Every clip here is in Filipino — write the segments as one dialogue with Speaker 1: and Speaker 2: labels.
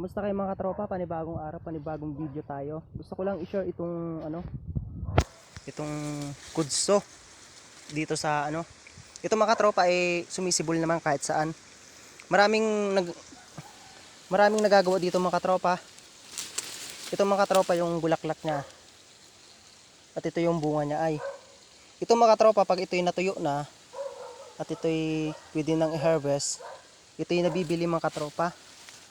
Speaker 1: Kumusta kayo mga katropa? Panibagong araw, panibagong video tayo. Gusto ko lang i-share itong ano itong kudso dito sa ano. Ito mga katropa ay sumisibol naman kahit saan. Maraming nag maraming nagagawa dito mga katropa. Ito mga katropa yung bulaklak niya. At ito yung bunga niya ay. Ito mga katropa pag ito'y natuyo na at ito'y pwede nang i-harvest, ito yung nabibili mga katropa.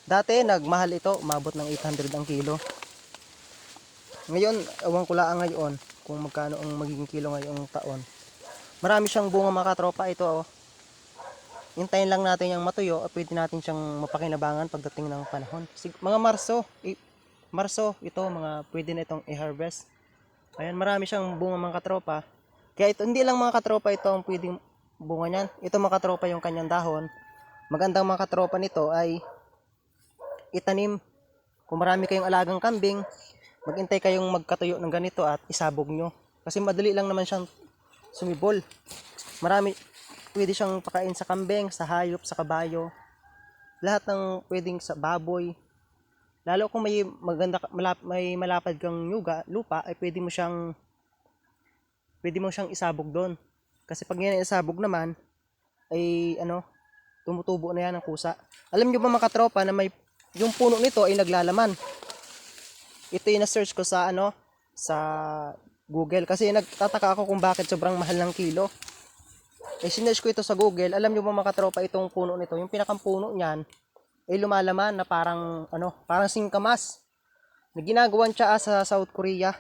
Speaker 1: Dati nagmahal ito, umabot ng 800 ang kilo. Ngayon, ewan ko lang ngayon kung magkano ang magiging kilo ngayong taon. Marami siyang bunga mga katropa ito oh. Hintayin lang natin yung matuyo at pwede natin siyang mapakinabangan pagdating ng panahon. Sig- mga Marso, i- Marso, ito mga pwede na itong i-harvest. Ayan, marami siyang bunga mga katropa. Kaya ito, hindi lang mga katropa ito ang pwedeng bunga niyan. Ito mga katropa yung kanyang dahon. Magandang mga katropa nito ay itanim. Kung marami kayong alagang kambing, maghintay kayong magkatuyo ng ganito at isabog nyo. Kasi madali lang naman siyang sumibol. Marami, pwede siyang pakain sa kambing, sa hayop, sa kabayo. Lahat ng pwedeng sa baboy. Lalo kung may maganda malap, may malapad kang yuga, lupa, ay pwede mo siyang pwede mo siyang isabog doon. Kasi pag yan isabog naman, ay ano, tumutubo na yan ng kusa. Alam nyo ba mga katropa na may yung puno nito ay naglalaman. Ito yung na-search ko sa ano, sa Google. Kasi nagtataka ako kung bakit sobrang mahal ng kilo. Eh, sinearch ko ito sa Google. Alam nyo ba mga katropa itong puno nito? Yung pinakang puno niyan, ay lumalaman na parang, ano, parang singkamas. Na ginagawan siya ah, sa South Korea.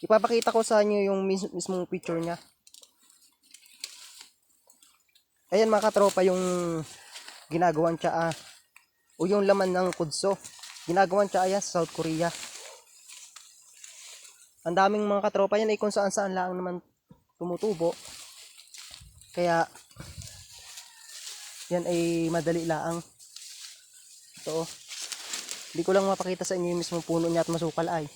Speaker 1: Ipapakita ko sa inyo yung mis- mismong picture niya. Ayan mga katropa yung ginagawan siya ah, o yung laman ng kudso. Ginagawan siya ayan sa South Korea. Ang daming mga katropa yan ay kung saan saan lang naman tumutubo. Kaya yan ay madali laang. Ito oh. Hindi ko lang mapakita sa inyo yung mismong puno niya at masukal ay.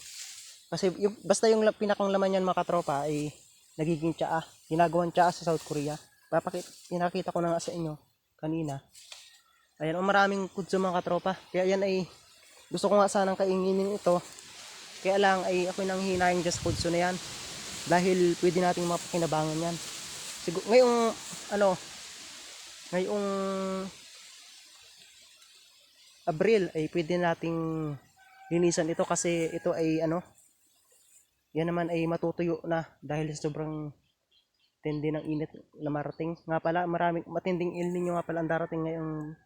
Speaker 1: Kasi yung, basta yung pinakang laman yan mga katropa ay nagiging tsaa. Ginagawan tsaa sa South Korea. Papakita, pinakita ko na nga sa inyo kanina. Ayan, oh, maraming kudso mga katropa. Kaya yan ay gusto ko nga sanang kainginin ito. Kaya lang ay ako nang hinayang just kudso na yan. Dahil pwede nating mapakinabangan yan. Siguro, ngayong ano, ngayong Abril ay pwede nating linisan ito kasi ito ay ano, yan naman ay matutuyo na dahil sa sobrang tindi ng init na marating. Nga pala, maraming matinding El Nino nga pala ang darating ngayong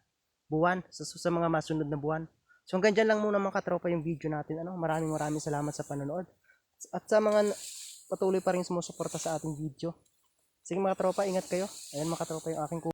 Speaker 1: buwan sa, sa mga masunod na buwan. So hanggang dyan lang muna mga katropa yung video natin. Ano? Maraming maraming salamat sa panonood. At sa mga patuloy pa rin sumusuporta sa ating video. Sige mga tropa, ingat kayo. Ayan mga tropa yung aking